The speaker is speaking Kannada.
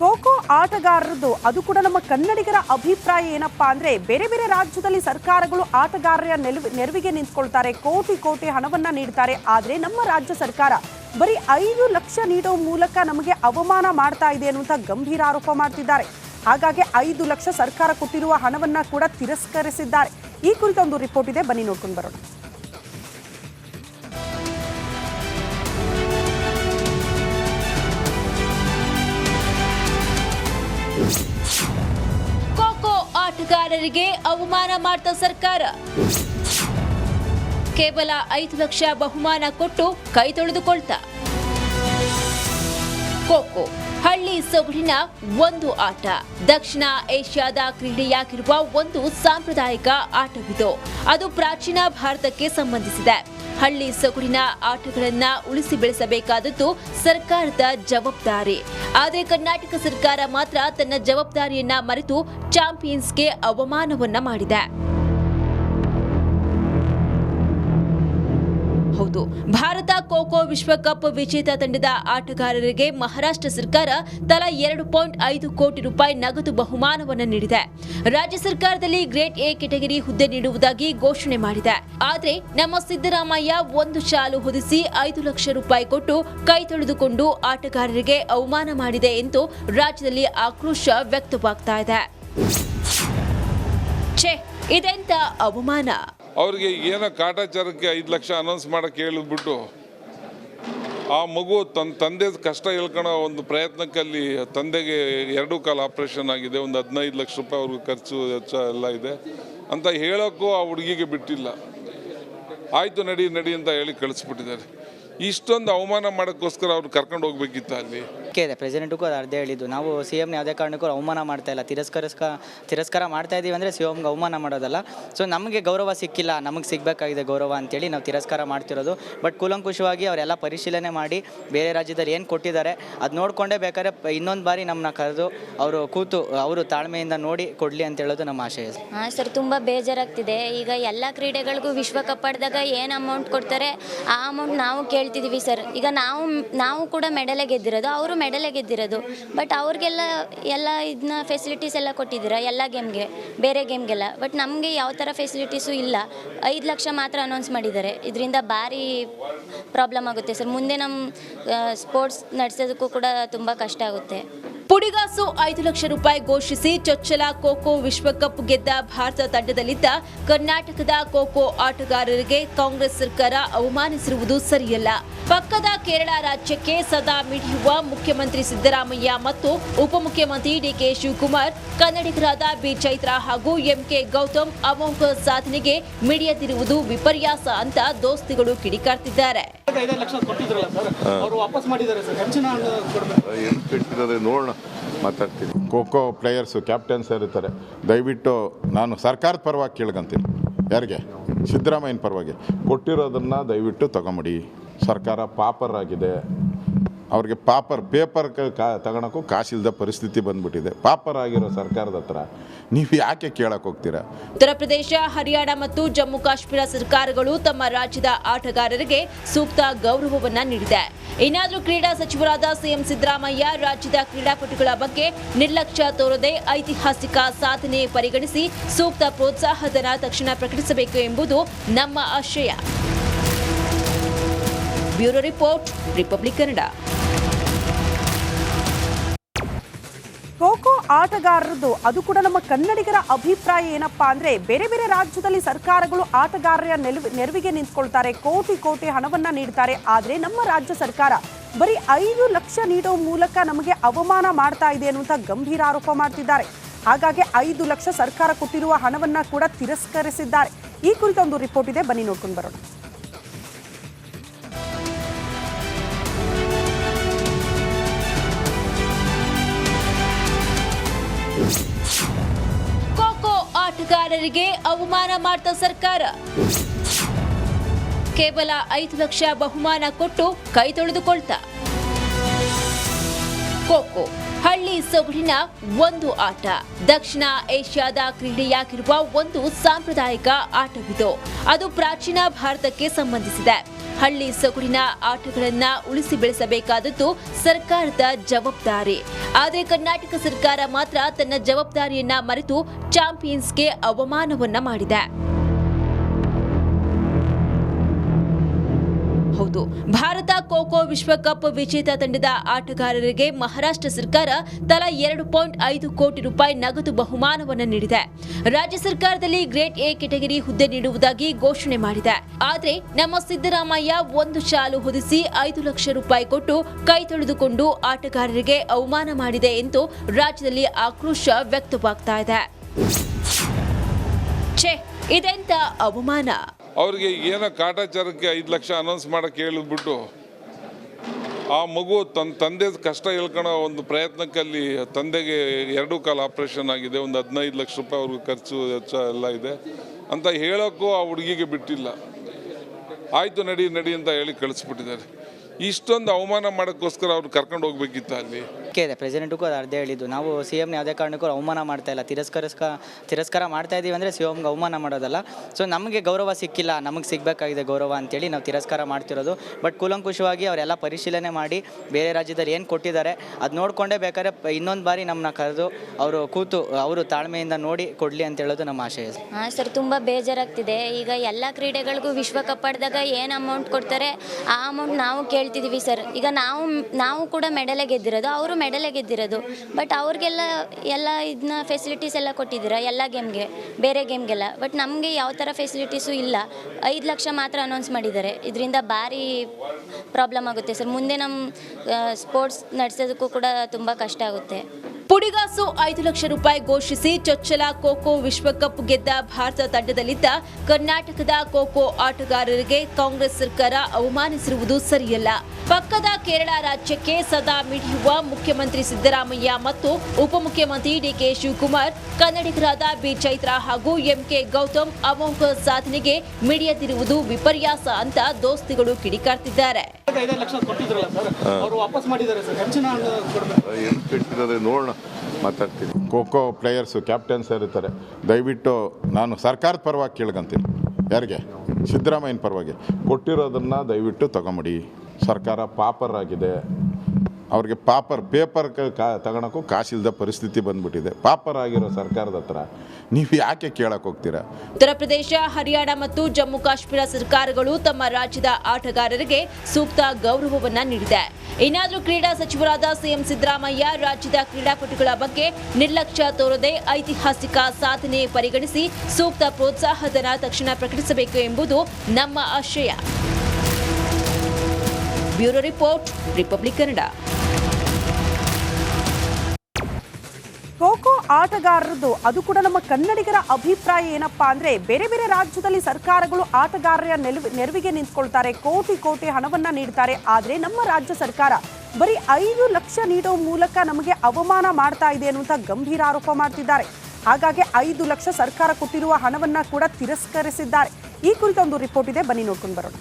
ಖೋಖೋ ಆಟಗಾರರದ್ದು, ಅದು ಕೂಡ ನಮ್ಮ ಕನ್ನಡಿಗರ ಅಭಿಪ್ರಾಯ ಏನಪ್ಪಾ ಅಂದ್ರೆ ಬೇರೆ ಬೇರೆ ರಾಜ್ಯದಲ್ಲಿ ಸರ್ಕಾರಗಳು ಆಟಗಾರರ ನೆರವಿಗೆ ನಿಂತ್ಕೊಳ್ತಾರೆ, ಕೋಟಿ ಕೋಟಿ ಹಣವನ್ನ ನೀಡ್ತಾರೆ. ಆದ್ರೆ ನಮ್ಮ ರಾಜ್ಯ ಸರ್ಕಾರ ಬರೀ ಐದು ಲಕ್ಷ ನೀಡೋ ಮೂಲಕ ನಮಗೆ ಅವಮಾನ ಮಾಡ್ತಾ ಇದೆ ಅನ್ನುವಂಥ ಗಂಭೀರ ಆರೋಪ ಮಾಡ್ತಿದ್ದಾರೆ. ಹಾಗಾಗಿ ಐದು ಲಕ್ಷ ಸರ್ಕಾರ ಕೊಟ್ಟಿರುವ ಹಣವನ್ನ ಕೂಡ ತಿರಸ್ಕರಿಸಿದ್ದಾರೆ. ಈ ಕುರಿತ ಒಂದು ರಿಪೋರ್ಟ್ ಇದೆ, ಬನ್ನಿ ನೋಡ್ಕೊಂಡು ಬರೋಣ. ಖೋಖೋ ಆಟಗಾರರಿಗೆ ಅವಮಾನ ಮಾಡಿದ ಸರ್ಕಾರ. ಕೇವಲ ಐದು ಲಕ್ಷ ಬಹುಮಾನ ಕೊಟ್ಟು ಕೈ ತೊಳೆದುಕೊಳ್ತಾ. ಖೋಖೋ ಹಳ್ಳಿ ಸೊಗಡಿನ ಒಂದು ಆಟ. ದಕ್ಷಿಣ ಏಷ್ಯಾದ ಕ್ರೀಡೆಯಾಗಿರುವ ಒಂದು ಸಾಂಪ್ರದಾಯಿಕ ಆಟವಿದು. ಅದು ಪ್ರಾಚೀನ ಭಾರತಕ್ಕೆ ಸಂಬಂಧಿಸಿದೆ. ಹಳ್ಳಿ ಸೊಗಡಿನ ಆಟಗಳನ್ನ ಉಳಿಸಿ ಬೆಳೆಸಬೇಕಾದದ್ದು ಸರ್ಕಾರದ ಜವಾಬ್ದಾರಿ. ಆದರೆ ಕರ್ನಾಟಕ ಸರ್ಕಾರ ಮಾತ್ರ ತನ್ನ ಜವಾಬ್ದಾರಿಯನ್ನ ಮರೆತು ಚಾಂಪಿಯನ್ಸ್ಗೆ ಅವಮಾನವನ್ನ ಮಾಡಿದೆ. ಹೌದು ಭಾರತ ಖೋಖೋ ವಿಶ್ವಕಪ್ ವಿಜೇತ ತಂಡದ ಆಟಗಾರರಿಗೆ ಮಹಾರಾಷ್ಟ್ರ ಸರ್ಕಾರ ತಲಾ ಎರಡು ಪಾಯಿಂಟ್ ಐದು ಕೋಟಿ ರೂಪಾಯಿ ನಗದು ಬಹುಮಾನವನ್ನು ನೀಡಿದೆ. ರಾಜ್ಯ ಸರ್ಕಾರದಲ್ಲಿ ಗ್ರೇಟ್ ಎ ಕೆಟಗರಿ ಹುದ್ದೆ ನೀಡುವುದಾಗಿ ಘೋಷಣೆ ಮಾಡಿದೆ. ಆದರೆ ನಮ್ಮ ಸಿದ್ದರಾಮಯ್ಯ ಒಂದು ಶಾಲು ಹೊದಿಸಿ ಐದು ಲಕ್ಷ ರೂಪಾಯಿ ಕೊಟ್ಟು ಕೈ ತೊಳೆದುಕೊಂಡು ಆಟಗಾರರಿಗೆ ಅವಮಾನ ಮಾಡಿದೆ ಎಂದು ರಾಜ್ಯದಲ್ಲಿ ಆಕ್ರೋಶ ವ್ಯಕ್ತವಾಗ್ತಾ ಇದೆ. ಛೇ, ಇದೆಂತ ಅವಮಾನ? ಅವ್ರಿಗೆ ಏನೋ ಕಾಟಾಚಾರಕ್ಕೆ ಐದು ಲಕ್ಷ ಅನೌನ್ಸ್ ಮಾಡೋಕ್ಕೆ ಹೇಳಿದ್ಬಿಟ್ಟು ಆ ಮಗು ತನ್ನ ತಂದೆ ಕಷ್ಟ ಹೇಳ್ಕೊಳೋ ಒಂದು ಪ್ರಯತ್ನಕ್ಕಲ್ಲಿ ತಂದೆಗೆ ಎರಡೂ ಕಾಲ ಆಪ್ರೇಷನ್ ಆಗಿದೆ, ಒಂದು ಹದಿನೈದು ಲಕ್ಷ ರೂಪಾಯಿ ಅವ್ರಿಗೆ ಖರ್ಚು ವೆಚ್ಚ ಎಲ್ಲ ಇದೆ ಅಂತ ಹೇಳೋಕ್ಕೂ ಆ ಹುಡುಗಿಗೆ ಬಿಟ್ಟಿಲ್ಲ. ಆಯಿತು ನಡಿ ನಡಿ ಅಂತ ಹೇಳಿ ಕಳಿಸ್ಬಿಟ್ಟಿದ್ದಾರೆ. ಇಷ್ಟೊಂದು ಅವಮಾನ ಮಾಡೋಕ್ಕೋಸ್ಕರ ಅವ್ರು ಕರ್ಕೊಂಡು ಹೋಗ್ಬೇಕಿತ್ತ ಅಲ್ಲಿ? ಓಕೆ ಇದೆ. ಪ್ರೆಸಿಡೆಂಟ್ಗೂ ಅದು ಅರ್ಧ ಹೇಳಿದ್ದು. ನಾವು ಸಿ ಎಮ್ನ ಯಾವುದೇ ಕಾರಣಕ್ಕೂ ಅವಮಾನ ಮಾಡ್ತಾ ಇಲ್ಲ. ತಿರಸ್ಕರಿಸ್ಕ, ತಿರಸ್ಕಾರ ಮಾಡ್ತಾ ಇದ್ದೀವಿ ಅಂದರೆ ಸಿ ಎಂಗೆ ಅವಮಾನ ಮಾಡೋದಲ್ಲ. ಸೊ ನಮಗೆ ಗೌರವ ಸಿಕ್ಕಿಲ್ಲ. ನಮಗೆ ಸಿಗಬೇಕಾಗಿದೆ ಗೌರವ ಅಂತೇಳಿ ನಾವು ತಿರಸ್ಕಾರ ಮಾಡ್ತಿರೋದು. ಬಟ್ ಕೂಲಂಕುಷವಾಗಿ ಅವರೆಲ್ಲ ಪರಿಶೀಲನೆ ಮಾಡಿ ಬೇರೆ ರಾಜ್ಯದಲ್ಲಿ ಏನು ಕೊಟ್ಟಿದ್ದಾರೆ, ಅದು ನೋಡಿಕೊಂಡೇ ಬೇಕಾದ್ರೆ ಇನ್ನೊಂದು ಬಾರಿ ನಮ್ಮನ್ನ ಕರೆದು ಅವರು ಕೂತು, ಅವರು ತಾಳ್ಮೆಯಿಂದ ನೋಡಿ ಕೊಡಲಿ ಅಂತ ಹೇಳೋದು ನಮ್ಮ ಆಶಯ ಹಾಂ ಸರ್, ತುಂಬ ಬೇಜಾರಾಗ್ತಿದೆ. ಈಗ ಎಲ್ಲ ಕ್ರೀಡೆಗಳಿಗೂ ವಿಶ್ವಕಪ್ ಆಡಿದಾಗ ಏನು ಅಮೌಂಟ್ ಕೊಡ್ತಾರೆ, ಆ ಅಮೌಂಟ್ ನಾವು ಕೇಳ್ತಿದ್ದೀವಿ ಸರ್. ಈಗ ನಾವು ನಾವು ಕೂಡ ಮೆಡಲೇ ಗೆದ್ದಿರೋದು, ಅವರು ಮೆಡಲೇ ಗೆದ್ದಿರೋದು. ಬಟ್ ಅವ್ರಿಗೆಲ್ಲ ಎಲ್ಲ ಇದನ್ನ ಫೆಸಿಲಿಟೀಸ್ ಎಲ್ಲ ಕೊಟ್ಟಿದ್ದೀರಾ? ಎಲ್ಲ ಗೇಮ್ಗೆ ಬೇರೆ ಗೇಮ್ಗೆಲ್ಲ ಬಟ್ ನಮಗೆ ಯಾವ ಥರ ಫೆಸಿಲಿಟೀಸು ಇಲ್ಲ. ಐದು ಲಕ್ಷ ಮಾತ್ರ ಅನೌನ್ಸ್ ಮಾಡಿದ್ದಾರೆ. ಇದರಿಂದ ಭಾರಿ ಪ್ರಾಬ್ಲಮ್ ಆಗುತ್ತೆ ಸರ್. ಮುಂದೆ ನಮ್ಮ ಸ್ಪೋರ್ಟ್ಸ್ ನಡೆಸೋದಕ್ಕೂ ಕೂಡ ತುಂಬ ಕಷ್ಟ ಆಗುತ್ತೆ. ಪುಡಿಗಾಸು ಐದು ಲಕ್ಷ ರೂಪಾಯಿ ಘೋಷಿಸಿ ಚೊಚ್ಚಲ ಖೋಖೋ ವಿಶ್ವಕಪ್ ಗೆದ್ದ ಭಾರತ ತಂಡದಲ್ಲಿದ್ದ ಕರ್ನಾಟಕದ ಖೋಖೋ ಆಟಗಾರರಿಗೆ ಕಾಂಗ್ರೆಸ್ ಸರ್ಕಾರ ಅವಮಾನಿಸಿರುವುದು ಸರಿಯಲ್ಲ. ಪಕ್ಕದ ಕೇರಳ ರಾಜ್ಯಕ್ಕೆ ಸದಾ ಮಿಡಿಯುವ ಮುಖ್ಯಮಂತ್ರಿ ಸಿದ್ದರಾಮಯ್ಯ ಮತ್ತು ಉಪಮುಖ್ಯಮಂತ್ರಿ ಡಿಕೆ ಶಿವಕುಮಾರ್ ಕನ್ನಡಿಗರಾದ ಬಿ ಚೈತ್ರ ಹಾಗೂ ಎಂಕೆ ಗೌತಮ್ ಅಮೋಘ ಸಾಧನೆಗೆ ಮಿಡಿಯದಿರುವುದು ವಿಪರ್ಯಾಸ ಅಂತ ದೋಸ್ತಿಗಳು ಕಿಡಿಕಾರ್ತಿದ್ದಾರೆ. ಐದೈದು ಲಕ್ಷ ಕೊಟ್ಟಿದ್ರಲ್ಲ ಸರ್ ಅವರು ವಾಪಸ್ ಮಾಡಿದ್ದಾರೆ ಸರ್ ಹೆಚ್ಚಿನ ಹಣ ಕೊಡ್ಬೇಕು. ಏನು ಕೆಟ್ಟಿದ್ದಾರೆ ನೋಡೋಣ. ಮಾತಾಡ್ತೀನಿ. ಖೋಖೋ ಪ್ಲೇಯರ್ಸು ಕ್ಯಾಪ್ಟನ್ಸ್ ಇರ್ತಾರೆ, ದಯವಿಟ್ಟು ನಾನು ಸರ್ಕಾರದ ಪರವಾಗಿ ಕೇಳ್ಕೊಂತೀನಿ. ಯಾರಿಗೆ? ಸಿದ್ದರಾಮಯ್ಯನ ಪರವಾಗಿ. ಕೊಟ್ಟಿರೋದನ್ನು ದಯವಿಟ್ಟು ತಗೊಂಬಿಡಿ. ಸರ್ಕಾರ ಪಾಪರ್ ಆಗಿದೆ ಅವ್ರಿಗೆ ಪಾಪರ್ ಪೇಪರ್ ಕಾ ತಗೊಳಕ್ಕೂ ಕಾಸಿಲ್ಲದ ಪರಿಸ್ಥಿತಿ ಬಂದ್ಬಿಟ್ಟಿದೆ. ಪಾಪರ್ ಆಗಿರೋ ಸರ್ಕಾರದ ಹತ್ರ ನೀವು ಯಾಕೆ ಕೇಳಕ್ಕೆ ಹೋಗ್ತೀರಾ? ಉತ್ತರ ಪ್ರದೇಶ, ಹರಿಯಾಣ ಮತ್ತು ಜಮ್ಮು ಕಾಶ್ಮೀರ ಸರ್ಕಾರಗಳು ತಮ್ಮ ರಾಜ್ಯದ ಆಟಗಾರರಿಗೆ ಸೂಕ್ತ ಗೌರವವನ್ನ ನೀಡಿದೆ. ಇನ್ನಾದರೂ ಕ್ರೀಡಾ ಸಚಿವರಾದ ಸಿಎಂ ಸಿದ್ದರಾಮಯ್ಯ ರಾಜ್ಯದ ಕ್ರೀಡಾಪಟುಗಳ ಬಗ್ಗೆ ನಿರ್ಲಕ್ಷ್ಯ ತೋರದೆ ಐತಿಹಾಸಿಕ ಸಾಧನೆ ಪರಿಗಣಿಸಿ ಸೂಕ್ತ ಪ್ರೋತ್ಸಾಹಧನ ತಕ್ಷಣ ಪ್ರಕಟಿಸಬೇಕು ಎಂಬುದು ನಮ್ಮ ಆಶಯ. Bureau report, Republic Kannada. Kho kho ಆಟಗಾರರದ್ದು, ಅದು ಕೂಡ ನಮ್ಮ ಕನ್ನಡಿಗರ ಅಭಿಪ್ರಾಯ ಏನಪ್ಪಾ ಅಂದ್ರೆ ಬೇರೆ ಬೇರೆ ರಾಜ್ಯದಲ್ಲಿ ಸರ್ಕಾರಗಳು ಆಟಗಾರರ ನೆರವಿಗೆ ನಿಂತ್ಕೊಳ್ತಾರೆ, ಕೋಟಿ ಕೋಟಿ ಹಣವನ್ನ ನೀಡ್ತಾರೆ. ಆದ್ರೆ ನಮ್ಮ ರಾಜ್ಯ ಸರ್ಕಾರ ಬರೀ ಐದು ಲಕ್ಷ ನೀಡೋ ಮೂಲಕ ನಮಗೆ ಅವಮಾನ ಮಾಡ್ತಾ ಇದೆ ಅನ್ನುವಂಥ ಗಂಭೀರ ಆರೋಪ ಮಾಡ್ತಿದ್ದಾರೆ. ಹಾಗಾಗಿ ಐದು ಲಕ್ಷ ಸರ್ಕಾರ ಕೊಟ್ಟಿರುವ ಹಣವನ್ನ ಕೂಡ ತಿರಸ್ಕರಿಸಿದ್ದಾರೆ. ಈ ಕುರಿತ ಒಂದು ರಿಪೋರ್ಟ್ ಇದೆ, ಬನ್ನಿ ನೋಡ್ಕೊಂಡು ಬರೋಣ. ಖೋಖೋ ಆಟಗಾರರಿಗೆ ಅವಮಾನ ಮಾಡಿದ ಸರ್ಕಾರ. ಕೇವಲ ಐದು ಲಕ್ಷ ಬಹುಮಾನ ಕೊಟ್ಟು ಕೈ ತೊಳೆದುಕೊಳ್ತಾ. ಖೋಖೋ ಹಳ್ಳಿ ಸೊಗಡಿನ ಒಂದು ಆಟ. ದಕ್ಷಿಣ ಏಷ್ಯಾದ ಕ್ರೀಡೆಯಾಗಿರುವ ಒಂದು ಸಾಂಪ್ರದಾಯಿಕ ಆಟವಿದು. ಅದು ಪ್ರಾಚೀನ ಭಾರತಕ್ಕೆ ಸಂಬಂಧಿಸಿದೆ. ಹಳ್ಳಿ ಸೊಗಡಿನ ಆಟಗಳನ್ನ ಉಳಿಸಿ ಬೆಳೆಸಬೇಕಾದದ್ದು ಸರ್ಕಾರದ ಜವಾಬ್ದಾರಿ. ಆದರೆ ಕರ್ನಾಟಕ ಸರ್ಕಾರ ಮಾತ್ರ ತನ್ನ ಜವಾಬ್ದಾರಿಯನ್ನ ಮರೆತು ಚಾಂಪಿಯನ್ಸ್ಗೆ ಅವಮಾನವನ್ನ ಮಾಡಿದೆ. ಹೌದು ಭಾರತ ಖೋಖೋ ವಿಶ್ವಕಪ್ ವಿಜೇತ ತಂಡದ ಆಟಗಾರರಿಗೆ ಮಹಾರಾಷ್ಟ್ರ ಸರ್ಕಾರ ತಲಾ ಎರಡು ಪಾಯಿಂಟ್ ಐದು ಕೋಟಿ ರೂಪಾಯಿ ನಗದು ಬಹುಮಾನವನ್ನು ನೀಡಿದೆ. ರಾಜ್ಯ ಸರ್ಕಾರದಲ್ಲಿ ಗ್ರೇಟ್ ಎ ಕೆಟಗರಿ ಹುದ್ದೆ ನೀಡುವುದಾಗಿ ಘೋಷಣೆ ಮಾಡಿದೆ. ಆದರೆ ನಮ್ಮ ಸಿದ್ದರಾಮಯ್ಯ ಒಂದು ಶಾಲು ಹೊದಿಸಿ ಐದು ಲಕ್ಷ ರೂಪಾಯಿ ಕೊಟ್ಟು ಕೈ ತೊಳೆದುಕೊಂಡು ಆಟಗಾರರಿಗೆ ಅವಮಾನ ಮಾಡಿದೆ ಎಂದು ರಾಜ್ಯದಲ್ಲಿ ಆಕ್ರೋಶ ವ್ಯಕ್ತವಾಗ್ತಾ ಇದೆ. ಛೇ, ಇದೆಂತ ಅವಮಾನ? ಅವ್ರಿಗೆ ಏನೋ ಕಾಟಾಚಾರಕ್ಕೆ ಐದು ಲಕ್ಷ ಅನೌನ್ಸ್ ಮಾಡೋಕ್ಕೆ ಹೇಳಿದ್ಬಿಟ್ಟು ಆ ಮಗು ತನ್ನ ತಂದೆ ಕಷ್ಟ ಹೇಳ್ಕೊಳೋ ಒಂದು ಪ್ರಯತ್ನಕ್ಕಲ್ಲಿ ತಂದೆಗೆ ಎರಡೂ ಕಾಲ ಆಪ್ರೇಷನ್ ಆಗಿದೆ, ಒಂದು ಹದಿನೈದು ಲಕ್ಷ ರೂಪಾಯಿ ಅವ್ರಿಗೆ ಖರ್ಚು ವೆಚ್ಚ ಎಲ್ಲ ಇದೆ ಅಂತ ಹೇಳೋಕ್ಕೂ ಆ ಹುಡುಗಿಗೆ ಬಿಟ್ಟಿಲ್ಲ. ಆಯಿತು ನಡಿ ನಡಿ ಅಂತ ಹೇಳಿ ಕಳಿಸ್ಬಿಟ್ಟಿದ್ದಾರೆ. ಇಷ್ಟೊಂದು ಅವಮಾನ ಮಾಡೋಕ್ಕೋಸ್ಕರ ಅವ್ರು ಕರ್ಕೊಂಡು ಹೋಗ್ಬೇಕಿತ್ತ ಅಲ್ಲಿ? ಕೆ ಇದೆ. ಪ್ರೆಸಿಡೆಂಟ್ಗೂ ಅದು ಅರ್ಧ ಹೇಳಿದ್ದು. ನಾವು ಸಿ ಎಮ್ನ ಯಾವುದೇ ಕಾರಣಕ್ಕೂ ಅವಮಾನ ಮಾಡ್ತಾ ಇಲ್ಲ. ತಿರಸ್ಕರಿಸ್ಕ, ತಿರಸ್ಕಾರ ಮಾಡ್ತಾ ಇದ್ದೀವಿ ಅಂದರೆ ಸಿ ಎಂಗೆ ಅವಮಾನ ಮಾಡೋದಲ್ಲ. ಸೊ ನಮಗೆ ಗೌರವ ಸಿಕ್ಕಿಲ್ಲ. ನಮಗೆ ಸಿಗಬೇಕಾಗಿದೆ ಗೌರವ ಅಂತೇಳಿ ನಾವು ತಿರಸ್ಕಾರ ಮಾಡ್ತಿರೋದು. ಬಟ್ ಕೂಲಂಕುಷವಾಗಿ ಅವರೆಲ್ಲ ಪರಿಶೀಲನೆ ಮಾಡಿ ಬೇರೆ ರಾಜ್ಯದಲ್ಲಿ ಏನು ಕೊಟ್ಟಿದ್ದಾರೆ, ಅದು ನೋಡಿಕೊಂಡೇ ಬೇಕಾದ್ರೆ ಇನ್ನೊಂದು ಬಾರಿ ನಮ್ಮನ್ನ ಕರೆದು ಅವರು ಕೂತು, ಅವರು ತಾಳ್ಮೆಯಿಂದ ನೋಡಿ ಕೊಡಲಿ ಅಂತ ಹೇಳೋದು ನಮ್ಮ ಆಶಯ ಹಾಂ ಸರ್, ತುಂಬ ಬೇಜಾರಾಗ್ತಿದೆ. ಈಗ ಎಲ್ಲ ಕ್ರೀಡೆಗಳಿಗೂ ವಿಶ್ವಕಪ್ ಆಡಿದಾಗ ಏನು ಅಮೌಂಟ್ ಕೊಡ್ತಾರೆ, ಆ ಅಮೌಂಟ್ ನಾವು ಕೇಳ್ತಿದ್ದೀವಿ ಸರ್. ಈಗ ನಾವು ನಾವು ಕೂಡ ಮೆಡಲೇ ಗೆದ್ದಿರೋದು, ಅವರು ಮೆಡಲೇ ಗೆದ್ದಿರೋದು. ಬಟ್ ಅವ್ರಿಗೆಲ್ಲ ಎಲ್ಲ ಇದನ್ನ ಫೆಸಿಲಿಟೀಸ್ ಎಲ್ಲ ಕೊಟ್ಟಿದ್ದೀರಾ? ಎಲ್ಲ ಗೇಮ್ಗೆ ಬೇರೆ ಗೇಮ್ಗೆಲ್ಲ ಬಟ್ ನಮಗೆ ಯಾವ ಥರ ಫೆಸಿಲಿಟೀಸು ಇಲ್ಲ. ಐದು ಲಕ್ಷ ಮಾತ್ರ ಅನೌನ್ಸ್ ಮಾಡಿದ್ದಾರೆ. ಇದರಿಂದ ಭಾರಿ ಪ್ರಾಬ್ಲಮ್ ಆಗುತ್ತೆ ಸರ್. ಮುಂದೆ ನಮ್ಮ ಸ್ಪೋರ್ಟ್ಸ್ ನಡೆಸೋದಕ್ಕೂ ಕೂಡ ತುಂಬ ಕಷ್ಟ ಆಗುತ್ತೆ. ಪುಡಿಗಾಸು ಐದು ಲಕ್ಷ ರೂಪಾಯಿ ಘೋಷಿಸಿ ಚೊಚ್ಚಲ ಖೋಖೋ ವಿಶ್ವಕಪ್ ಗೆದ್ದ ಭಾರತ ತಂಡದಲ್ಲಿದ್ದ ಕರ್ನಾಟಕದ ಖೋಖೋ ಆಟಗಾರರಿಗೆ ಕಾಂಗ್ರೆಸ್ ಸರ್ಕಾರ ಅವಮಾನಿಸಿರುವುದು ಸರಿಯಲ್ಲ. ಪಕ್ಕದ ಕೇರಳ ರಾಜ್ಯಕ್ಕೆ ಸದಾ ಮಿಡಿಯುವ ಮುಖ್ಯಮಂತ್ರಿ ಸಿದ್ದರಾಮಯ್ಯ ಮತ್ತು ಉಪಮುಖ್ಯಮಂತ್ರಿ ಡಿಕೆ ಶಿವಕುಮಾರ್, ಕನ್ನಡಿಗರಾದ ಬಿ ಚೈತ್ರ ಹಾಗೂ ಎಂಕೆ ಗೌತಮ್ ಅಮೋಘ ಸಾಧನೆಗೆ ಮಿಡಿಯದಿರುವುದು ವಿಪರ್ಯಾಸ ಅಂತ ದೋಸ್ತಿಗಳು ಕಿಡಿಕಾರ್ತಿದ್ದಾರೆ. ಐದೈದು ಲಕ್ಷ ಕೊಟ್ಟಿದ್ರಲ್ಲ ಸರ್ ಅವರು ವಾಪಸ್ ಮಾಡಿದ್ದಾರೆ ಸರ್. ಹೆಚ್ಚಿನ ಹಣ ಕೊಡ್ಬೇಕು. ಏನು ಕೆಟ್ಟಿರೋದು ನೋಡೋಣ ಮಾತಾಡ್ತೀನಿ. ಖೋಖೋ ಪ್ಲೇಯರ್ಸು ಕ್ಯಾಪ್ಟನ್ಸ್ ಇರ್ತಾರೆ ದಯವಿಟ್ಟು ನಾನು ಸರ್ಕಾರದ ಪರವಾಗಿ ಕೇಳ್ಕೊಂತೀನಿ. ಯಾರಿಗೆ? ಸಿದ್ದರಾಮಯ್ಯನ ಪರವಾಗಿ. ಕೊಟ್ಟಿರೋದನ್ನು ದಯವಿಟ್ಟು ತಗೊಂಬಿಡಿ. ಸರ್ಕಾರ ಪಾಪರ್ ಆಗಿದೆ ಅವ್ರಿಗೆ ಪಾಪರ್ ಪೇಪರ್ ಕಾ ತಗೊಳಕ್ಕೂ ಪರಿಸ್ಥಿತಿ ಬಂದ್ಬಿಟ್ಟಿದೆ. ಪಾಪರ್ ಆಗಿರೋ ಸರ್ಕಾರದ ಹತ್ರ ನೀವು ಯಾಕೆ ಕೇಳಕ್ಕೆ ಹೋಗ್ತೀರಾ? ಉತ್ತರ ಪ್ರದೇಶ, ಹರಿಯಾಣ ಮತ್ತು ಜಮ್ಮು ಕಾಶ್ಮೀರ ಸರ್ಕಾರಗಳು ತಮ್ಮ ರಾಜ್ಯದ ಆಟಗಾರರಿಗೆ ಸೂಕ್ತ ಗೌರವವನ್ನ ನೀಡಿದೆ. ಇನ್ನಾದರೂ ಕ್ರೀಡಾ ಸಚಿವರಾದ ಸಿಎಂ ಸಿದ್ದರಾಮಯ್ಯ ರಾಜ್ಯದ ಕ್ರೀಡಾಪಟುಗಳ ಬಗ್ಗೆ ನಿರ್ಲಕ್ಷ್ಯ ತೋರದೆ ಐತಿಹಾಸಿಕ ಸಾಧನೆ ಪರಿಗಣಿಸಿ ಸೂಕ್ತ ಪ್ರೋತ್ಸಾಹಧನ ತಕ್ಷಣ ಪ್ರಕಟಿಸಬೇಕು ಎಂಬುದು ನಮ್ಮ ಆಶಯ. Bureau report, Republic Kannada. Kho kho ಆಟಗಾರರದ್ದು, ಅದು ಕೂಡ ನಮ್ಮ ಕನ್ನಡಿಗರ ಅಭಿಪ್ರಾಯ ಏನಪ್ಪಾ ಅಂದ್ರೆ ಬೇರೆ ಬೇರೆ ರಾಜ್ಯದಲ್ಲಿ ಸರ್ಕಾರಗಳು ಆಟಗಾರರ ನೆರವಿಗೆ ನಿಂತ್ಕೊಳ್ತಾರೆ, ಕೋಟಿ ಕೋಟಿ ಹಣವನ್ನ ನೀಡ್ತಾರೆ. ಆದ್ರೆ ನಮ್ಮ ರಾಜ್ಯ ಸರ್ಕಾರ ಬರೀ ಐದು ಲಕ್ಷ ನೀಡೋ ಮೂಲಕ ನಮಗೆ ಅವಮಾನ ಮಾಡ್ತಾ ಇದೆ ಅನ್ನುವಂಥ ಗಂಭೀರ ಆರೋಪ ಮಾಡ್ತಿದ್ದಾರೆ. ಹಾಗಾಗಿ ಐದು ಲಕ್ಷ ಸರ್ಕಾರ ಕೊಟ್ಟಿರುವ ಹಣವನ್ನ ಕೂಡ ತಿರಸ್ಕರಿಸಿದ್ದಾರೆ. ಈ ಕುರಿತ ಒಂದು ರಿಪೋರ್ಟ್ ಇದೆ. ಬನ್ನಿ ನೋಡ್ಕೊಂಡು ಬರೋಣ.